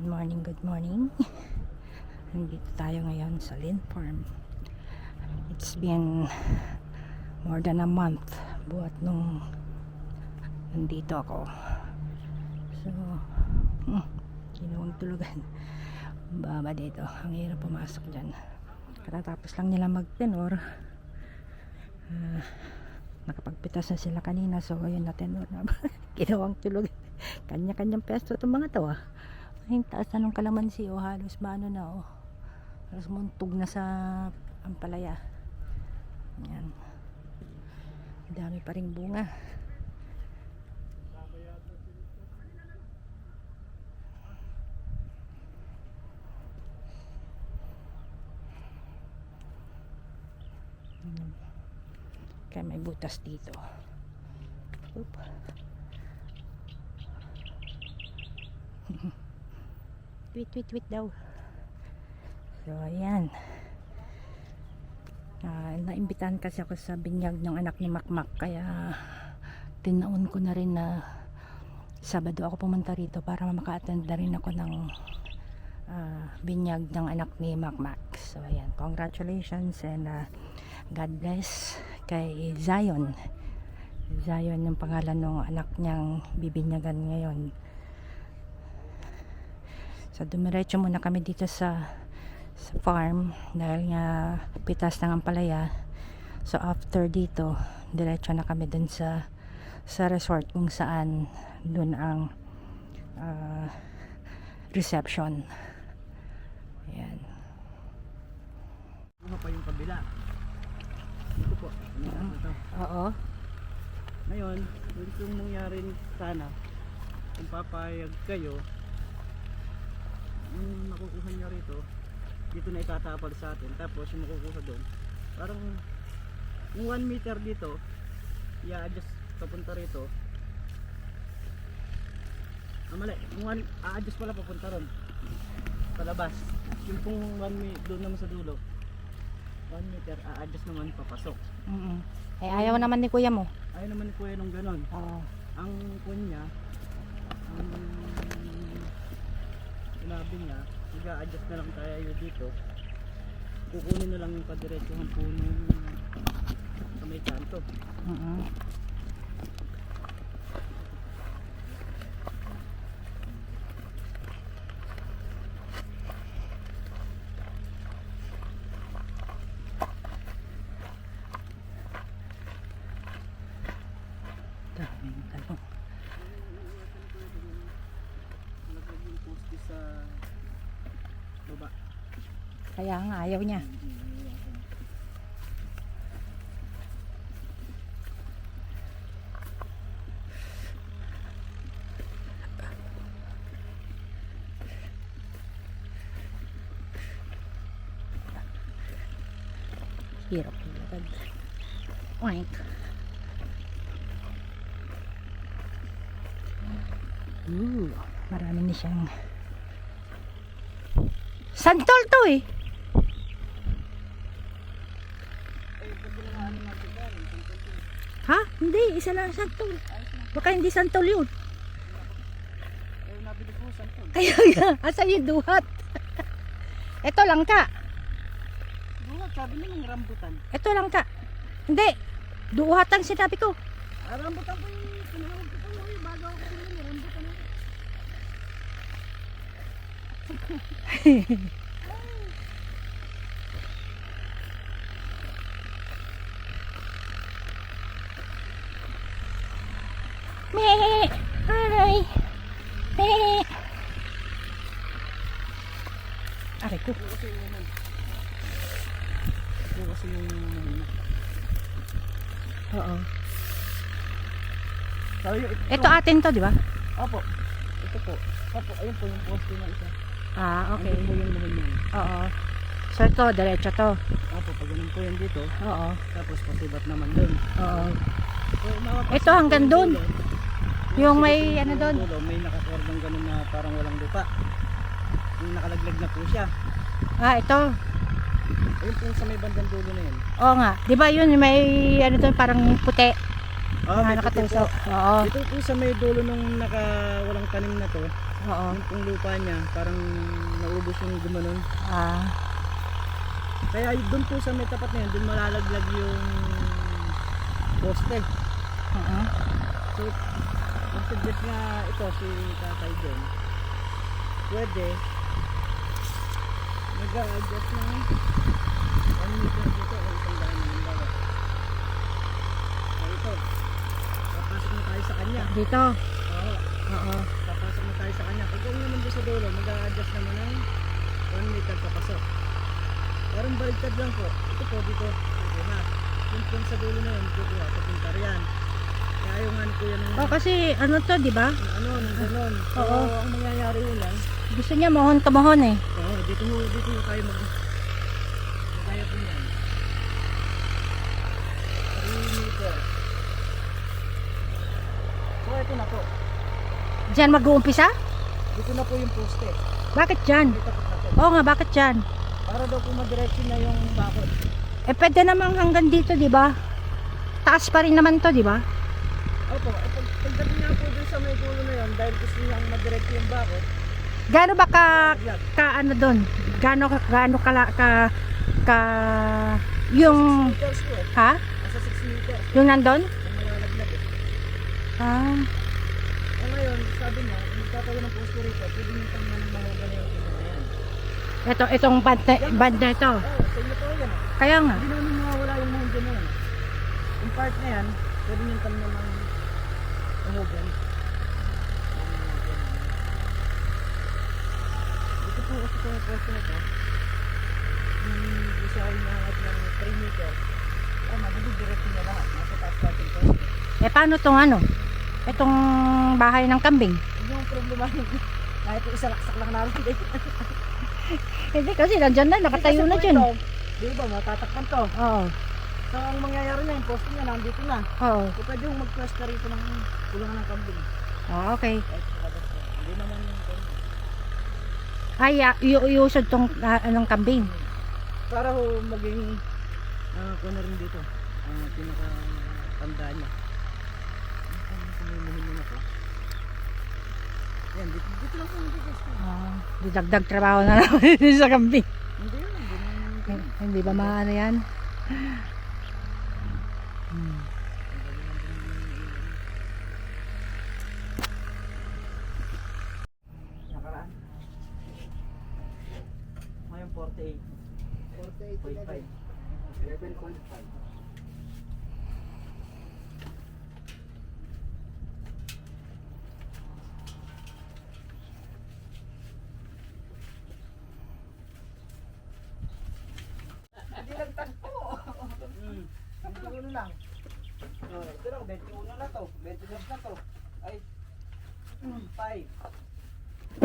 Good morning, good morning. Nandito tayo ngayon sa Lynn Farm. It's been more than a month buhat nung nandito ako. So, hmm, ginawang tulugan. Baba dito. Ang hirap pumasok dyan. Katatapos lang nila magtenor. Ah, nakapagpitas na sila kanina. So, ayun na tenor na. ginawang tulugan. Kanya-kanyang pesto itong mga to ah. Ay, taas na ng kalamansi oh. Halos maano na oh. Halos muntog na sa ampalaya. Yan. Dami pa ring bunga. Kaya may butas dito. Oop. tweet tweet tweet daw. So ayan. Ah, naimbitahan kasi ako sa binyag ng anak ni Makmak kaya tinaon ko na rin na Sabado ako pumunta rito para maka-attend na rin ako ng ah, binyag ng anak ni Makmak. So ayan, congratulations and ah, God bless kay Zion. Zion yung pangalan ng anak niyang bibinyagan ngayon. So dumiretso muna kami dito sa sa farm dahil nga pitas ng ampalaya. So after dito, diretso na kami dun sa sa resort kung saan dun ang ah, reception. Ayan. Ano pa yung kabila? Ito po. Ano ito? Oo. Ngayon, yung mangyari sana kung papayag kayo yung makukuha nyo rito dito na itatapal sa atin. Tapos yung makukuha doon parang yung 1 meter dito i-adjust papunta rito. Ah mali. Yung 1 a-adjust pala papunta ron. Palabas. Yung pong 1 meter doon naman sa dulo. 1 meter a-adjust naman papasok. Mm Eh ayaw naman ni kuya mo. ayaw naman ni kuya nung ganon Oo. ang kun niya ang sinabi niya nag-a-adjust na lang tayo dito. Kukunin na lang yung kadiretsuhan po nung sa may kanto. Mm Daming talong. nalaglag yung poste sa baba Kaya nga ayaw niya. Hirap ilagad. Oink. Ooh, marami na siyang Santol to eh. Ha? Hindi, isa lang santol. Baka hindi santol yun. Kaya nga, asan yung duhat? Ito lang ka. buhat sabi niya yung rambutan Ito lang ka. Hindi. Duhat ang sinabi ko. ah rambutan ko yung tinawag ko po yung bago ako yung rambutan ako Me. Hi. Me. Aray ko. ito kasi yung ano ito kasi yung mahina Oo. sabi Ito atin to, di ba? Opo. Ito po. Opo, ayun po yung poste na isa. Ah, okay. Andun po yung naman yan. Oo. So ito, diretso to. Opo, pag ganun po yan dito. Oo. Tapos pasibat naman dun. Oo. So, mapapasok Ito hanggang dulo. Yung may ano doon. may nakakordang ganun na parang walang lupa. Yung nakalaglag na po siya. Ah, ito. Ayun po sa may bandang dulo na yun. Oo nga. Di ba yun, may ano doon, parang puti. Oh, Ah, may nakatusok. puti po. Oo. Dito po sa may dulo nung naka walang tanim na to, Oo. yung pong lupa niya, parang naubos yung gumanon. Ah. Kaya doon po sa may tapat na yun, doon malalaglag yung poste. Oo. So, ang suggest nga ito, si tatay doon, pwede mag-adjust ng 1 meter dito o isang daan ng bawa. So, ito, papasok na tayo sa kanya. Dito. Oo, Oo. papasok na tayo sa kanya. Pag gawin naman doon sa dulo, mag-a-adjust naman ng 1 meter papasok. Parang baliktad lang po. Ito po dito. Ito na. Yung pong sa dulo na yun, kukuha. Papunta riyan. Kaya yung yan Oh, kasi ano to, di ba? ano, ng ganon. So, Oo. ang mangyayari yun lang, Gusto niya mohon kamahon eh. oo, dito ho, dito ho tayo mag... Kaya po yan. 3 meters. So, ito na po. Diyan mag-uumpisa? Dito na po yung poste. Bakit dyan? Oo nga, bakit dyan? Para daw po madiretso na yung bakod. Eh, pwede namang hanggang dito, di ba? Taas pa rin naman to, di ba? Opo, eh, pag, pagdating nga po dun sa may dulo na yun, dahil gusto niyang madiretso yung bakod, Gaano ba ka, ka ano doon? Gaano ka, gaano ka, ka, ka, yung, 6 meters po eh. ha? Nasa 6 meters. Yung nandun? Malalaglag eh. Ah, O ngayon, sabi niya, magtatayo ng poste rito, pwede nyo kang mahuga na yung ito na yan. ito, itong band na, band na ito. Oo, sa inyo po yan eh. Kaya nga. Hindi namin mawawala yung mundo na yan. Yung part na yan, pwede nyo kang naman mahugan. Dito po kasi kung poste na to, yung gusto kayo nahangat ng 3 meter, tama, nadidiretso niya lahat. Nasa taas natin poste. Eh, paano tong ano? Itong bahay ng kambing. Yun yung problema nyo. Kahit yung isa laksak lang natin eh. Hindi kasi nandyan na, nakatayo na dyan. Di ba, matatakpan to. Oo, So, ang mangyayari na, yung poste niya nandito na. oo. So, pwede yung mag-pwesto rito ng kulungan ng kambing. Oh, okay. Kahit na. Hindi naman yung kambing. Ay, uh, iusod tong ah, anong kambing. Para ho maging, ah, kung na rin dito, ah, niya. Ang mo na to. Yan, dito, dito lang po mag-pwesto. Oh, didagdag trabaho na naman sa kambing. Hindi hindi naman. Hindi ba maano yan? Hmm. Nakaraan. Ngayon 48. 48.5. 11.5. Hindi lang tagpo. Hmm. Ang dulo lang. Oh, ito lang, 21 na to. 22 na to. Ay, 5.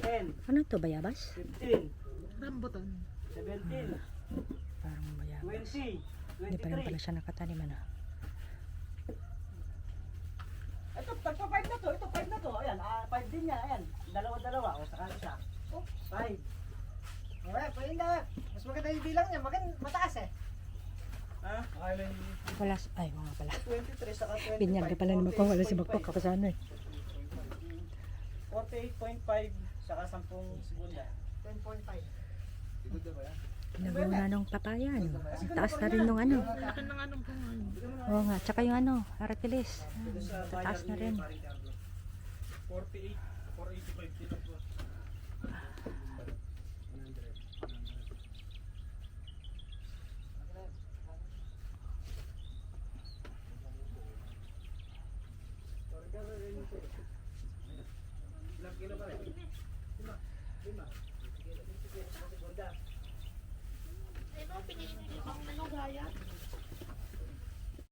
10. Ano to, bayabas? 15, Rambutan. 17, Parang bayabas. 20, Hindi pa rin 23. pala siya nakatanim ano. Ito, tagpa 5 na to. Ito, 5 na to. Ayan, 5 din yan. Ayan, dalawa-dalawa. O, saka isa. Oh, 5. Alright, pwede na. Mas maganda yung bilang niya. Magan, mataas eh. Ha? Okay lang yung Wala, ay mga pala. 23 saka 25. Binyag ka pala naman ko, wala si Bakbak ako eh. 48.5 saka 10 segunda. 10.5. Pinagawa na nung papaya, no? Ang taas na rin nung ano. Ano. Oo nga, tsaka yung ano, aratilis. Sa Tataas na rin. 48, 485 kilo po. Ilang kilo? Lima. Lima.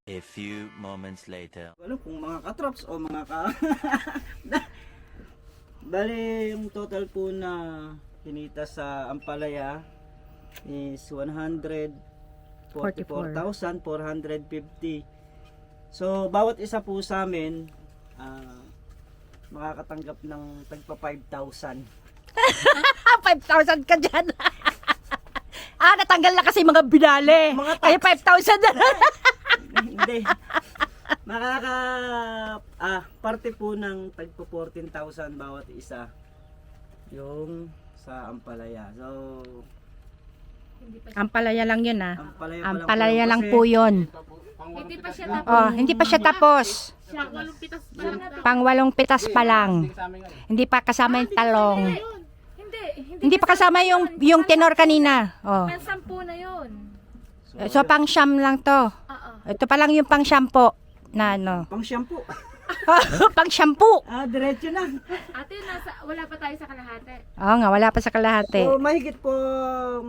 A few moments later. Alam kung mga katrops o mga ka... Bale, yung total po na kinita sa Ampalaya is 144,450. So, bawat isa po sa amin ah, makakatanggap ng tagpa 5,000. Ah, 5,000 ka dyan! ah, natanggal na kasi mga binale. Mga Kaya 5,000 na lang. Hindi. Makaka ah parte po ng tagpo 14,000 bawat isa yung sa Ampalaya. So Ang palaya lang yun ah. Ampalaya, Ang pa palaya po lang po yun. Hindi pa siya tapos. Oh, hindi pa siya tapos. Siya, walong pitas pa lang. Pang walong pitas pa lang. Hindi pa kasama yung talong. Hindi, hindi. Hindi pa kasama yung yung tenor kanina. Oh. Pang sampu na yun. So pang siyam lang to. Oo. Ito pa lang yung pang shampoo na ano. pang shampoo. pang shampoo. Ah, diretso na. Ate, nasa, wala pa tayo sa kalahati. Oo nga, wala pa sa kalahati. So mahigit po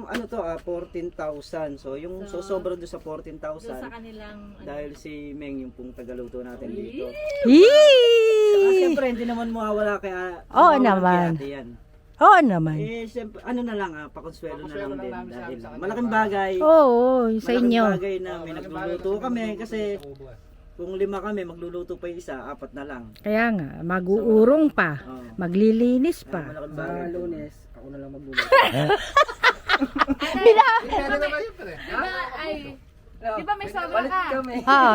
ano to ah 14,000. So yung so, sobra doon sa Doon sa 14,000 kanilang... ano. dahil si Meng yung pong tagaluto natin dito. Ah, Yee! siyempre hindi naman mawawala kaya Oo naman. yan. Oo naman. Eh, siyempre, ano na lang ah, pakonsuelo na lang din dahil malaking bagay. Oo, sa malaking inyo. bagay na may nagluluto kami kasi kung lima kami, magluluto pa yung isa, apat na lang. Kaya nga, mag-uurong pa. Oh. Maglilinis pa. malaking bagay. lunes, ako na lang magluluto. Bila! Diba, ay... Di ba may sobra ka? Oo.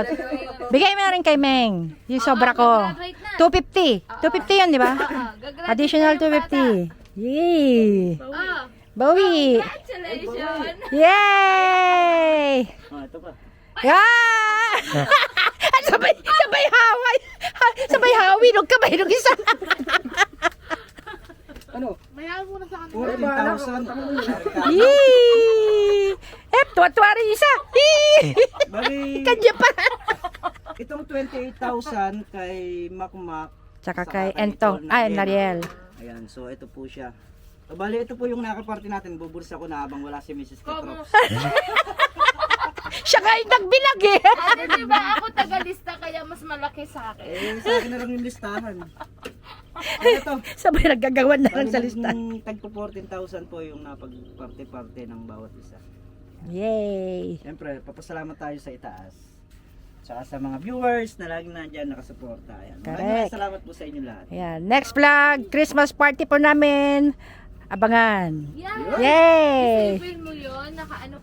Bigay mo na rin kay Meng. Yung sobra ko. Graduate na. 250. 250 yun, di ba? Oo, gagraduate Additional na yung bata. 250. Yay! Oo. Bawi! Congratulations! Yay! Ah, ito pa. Yeah! sabay, sabay haway. Ha- Sabay hawi. Nung kamay nung isa. Mayroon mo na sa kanila. 14,000. Yee! Eh, tuwa-tuwa rin isa. Yee! Bali, Kanya pa. itong 28,000 kay Makmak. Tsaka Saka kay Entong. Ay, Nariel. Ayan, so ito po siya. So, bali, ito po yung nakaparty natin. Bubulsa ko na habang wala si Mrs. Ketrop. Siya nga yung nagbilag eh. Ate, di ba ako tagalista kaya mas malaki sa akin? Eh, sa akin na lang yung listahan. Ano ito? Sabay nagagawan na lang sa lista. Yung tagpo 14,000 po yung napag-parte-parte ng bawat isa. Yay! Siyempre, papasalamat tayo sa itaas. Tsaka sa mga viewers na lagi nandyan nakasuporta. Ayan. Maraming Correct. maraming salamat po sa inyo lahat. Ayan. Next vlog, Christmas party po namin. Abangan. Yeah. Yay! Isipin mo yun, nakaano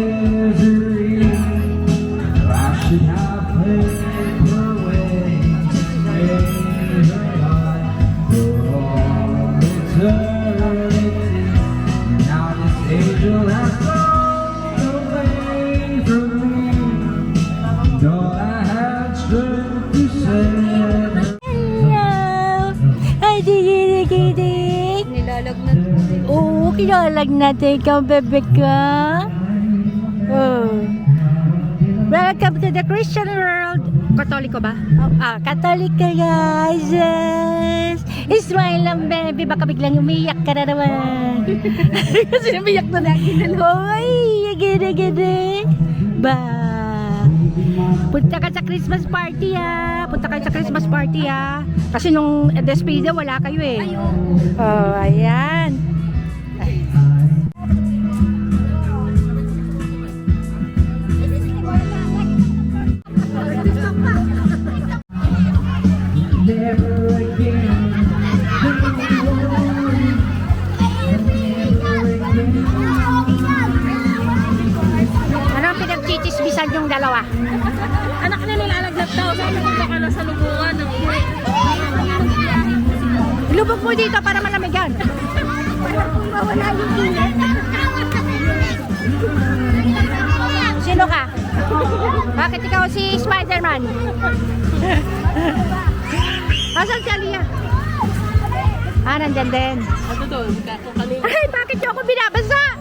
Kinalag natin ikaw, bebe ka. Oh. Welcome to the Christian world. Katoliko ba? Ah, Katoliko guys. Yes. Smile lang, baby. Baka biglang umiyak ka na naman. Kasi umiyak na na Oy, gini, gini. Ba. Punta ka sa Christmas party ah. Punta ka sa Christmas party ah. Kasi nung despedida wala kayo eh. Oh, ayan. Pinagchichismisan yung dalawa? Anak na nilalagnat daw. Sabi ko baka nasa lubungan ng ihi. Lubog mo dito para malamigan. Sino ka? Bakit ikaw si Spider-Man? Asan si Aliyah? Ah, nandyan din. Ano doon? Ay, bakit niyo ako binabasa?